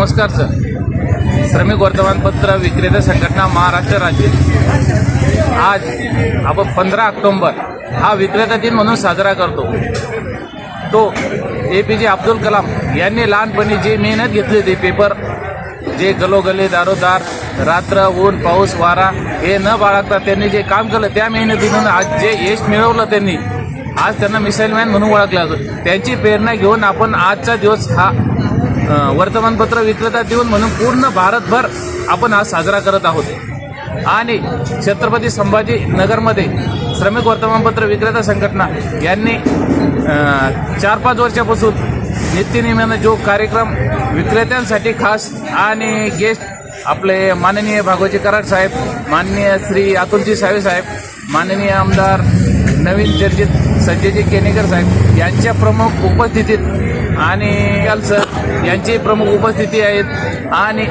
नमस्कार सर. श्रमिक वर्तमानपत्र विक्रेता संघटना महाराष्ट्र राज्य. आज आपण पंधरा ऑक्टोंबर हा विक्रेता दिन म्हणून साजरा करतो. तो ए पी जे अब्दुल कलाम यांनी लहानपणी जे मेहनत घेतली होती पेपर जे गलोगले दारोदार रात्र ऊन पाऊस वारा हे न बाळगता त्यांनी जे काम केलं त्या मेहनतीतून आज जे यश मिळवलं त्यांनी आज त्यांना मिसाईल मॅन म्हणून ओळखलं त्यांची प्रेरणा घेऊन आपण आजचा दिवस हा वर्तमानपत्र विक्रेता दिन म्हणून पूर्ण भारतभर आपण आज साजरा करत आहोत. आणि छत्रपती संभाजी नगरमध्ये श्रमिक वर्तमानपत्र विक्रेता संघटना यांनी चार पाच वर्षापासून नित्यनेमानं जो कार्यक्रम विक्रेत्यांसाठी खास आणि गेस्ट आपले माननीय भागवती कराड साहेब माननीय श्री अतुलजी सावे साहेब माननीय आमदार नवीन चर्चित संजयजी केनेकर साहेब यांच्या प्रमुख उपस्थितीत आणि सर यांची प्रमुख उपस्थिती आहेत. आणि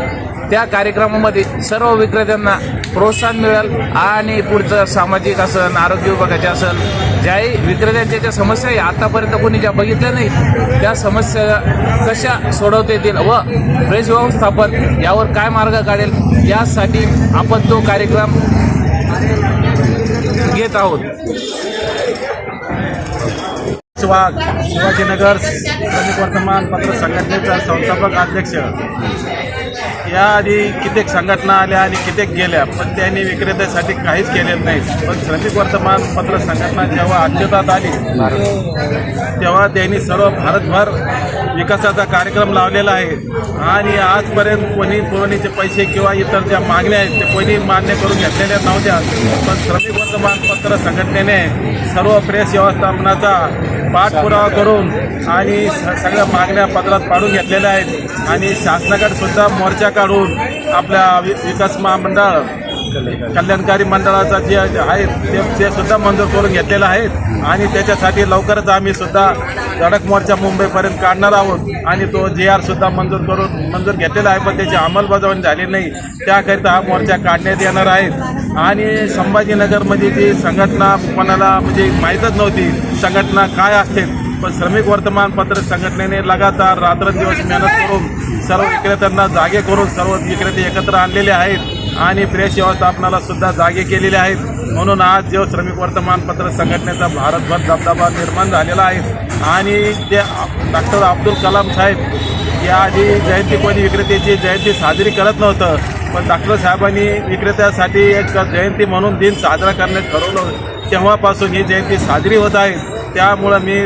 त्या कार्यक्रमामध्ये सर्व विक्रेत्यांना प्रोत्साहन मिळेल आणि पुढचं सामाजिक असेल आरोग्य विभागाचे असेल ज्याही विक्रेत्यांच्या ज्या समस्या आहे आतापर्यंत कोणी ज्या बघितल्या नाही त्या समस्या कशा सोडवता येतील व प्रेस व्यवस्थापन यावर काय मार्ग काढेल यासाठी आपण तो कार्यक्रम घेत आहोत. स्वाग शिवाजीनगर श्रमिक वर्तमानपत्र संघटनेचा संस्थापक अध्यक्ष. याआधी कित्येक संघटना आल्या आणि कित्येक गेल्या पण त्यांनी विक्रेत्यासाठी काहीच केलेलं नाही. पण श्रमिक वर्तमानपत्र संघटना जेव्हा अध्यतात आली तेव्हा त्यांनी सर्व भारतभर विकासाचा कार्यक्रम लावलेला आहे. आणि आजपर्यंत कोणी पुरवणीचे पैसे किंवा इतर ज्या मागण्या आहेत ते कोणी मान्य करून घेतलेल्या नव्हत्या. पण श्रमिक वर्तमानपत्र संघटनेने सर्व प्रेस व्यवस्थापनाचा पाठपुरावा करून आणि सगळ्या मागण्या पत्रात पाडून घेतलेल्या आहेत. आणि शासनाकडे सुद्धा मोर्चा काढून आपल्या वि- विकास महामंडळ कल्याणकारी मंडळाचा जे आहेत ते सुद्धा मंजूर करून घेतलेलं आहेत आणि त्याच्यासाठी लवकरच आम्ही सुद्धा धडक मोर्चा मुंबईपर्यंत काढणार आहोत. आणि तो जे आर सुद्धा मंजूर करून मंजूर घेतलेला आहे पण त्याची अंमलबजावणी झाली नाही. त्याकरिता हा मोर्चा काढण्यात येणार आहेत आणि संभाजीनगरमध्ये जी संघटना कोणाला म्हणजे माहीतच नव्हती संघटना काय असते पण श्रमिक वर्तमानपत्र संघटनेने लगातार रात्रंदिवस मेहनत करून सर्व विक्रेत्यांना जागे करून सर्व विक्रेते एकत्र आणलेले आहेत आणि प्रेस व्यवस्थापनाला सुद्धा जागे केलेले आहेत. म्हणून आज जो श्रमिक वर्तमानपत्र संघटनेचा भारतभर दबदबा निर्माण झालेला आहे. आणि ते डॉक्टर अब्दुल कलाम साहेब याआधी जयंती कोणी विक्रेत्याची जयंती साजरी करत नव्हतं पण डॉक्टर साहेबांनी विक्रेत्यासाठी एक जयंती म्हणून दिन साजरा करण्यात ठरवलं तेव्हापासून ही जयंती साजरी होत आहे. त्यामुळं मी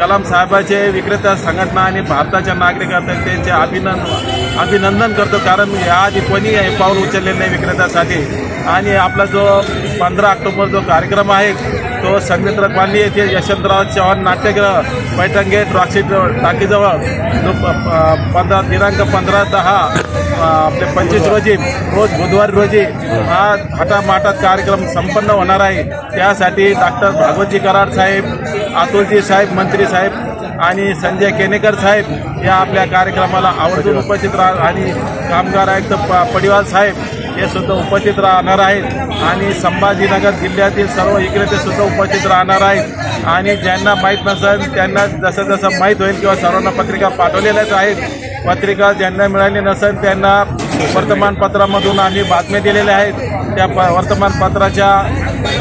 कलाम साहेबाचे विक्रेता संघटना आणि भारताच्या नागरिकांना त्यांचे अभिनंदन अभिनंदन करतो. कारण याआधी कोणी हे पाऊल उचललेलं नाही विक्रेत्यासाठी. आणि आपला जो पंधरा ऑक्टोबर जो कार्यक्रम आहे तो संगीत्र कॉलनी येथे यशवंतराव चव्हाण नाट्यगृह पैठण गेट रॉक्सी टाकीजवळ जो प- पंधरा दिनांक पंधरा दहा अ, आपले पंचवीस रोजी रोज बुधवारी रोजी हा हटामाटात कार्यक्रम संपन्न होणार आहे. त्यासाठी डॉक्टर भागवतजी कराड साहेब अतुलजी साहेब मंत्री साहेब आणि संजय केनेकर साहेब या आपल्या कार्यक्रमाला आवर्जून उपस्थित राहा आणि कामगार आयुक्त प पडिवाल साहेब हे सुद्धा उपस्थित राहणार आहेत. आणि संभाजीनगर जिल्ह्यातील सर्व विक्रेते सुद्धा उपस्थित राहणार आहेत. आणि ज्यांना माहीत नसेल त्यांना जसं जसं माहीत होईल किंवा सर्वांना पत्रिका पाठवलेल्याच आहेत पत्रिका ज्यांना मिळाली नसेल त्यांना वर्तमानपत्रामधून आम्ही बातम्या दिलेल्या आहेत. त्या प वर्तमानपत्राच्या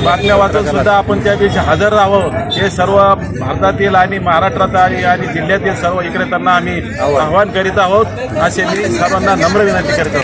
बातम्या वाचून सुद्धा आपण त्या दिवशी हजर राहावं. हे सर्व भारतातील आणि महाराष्ट्रात आणि आणि जिल्ह्यातील सर्व विक्रेत्यांना आम्ही आवाहन करीत आहोत. असे मी सर्वांना नम्र विनंती करतो.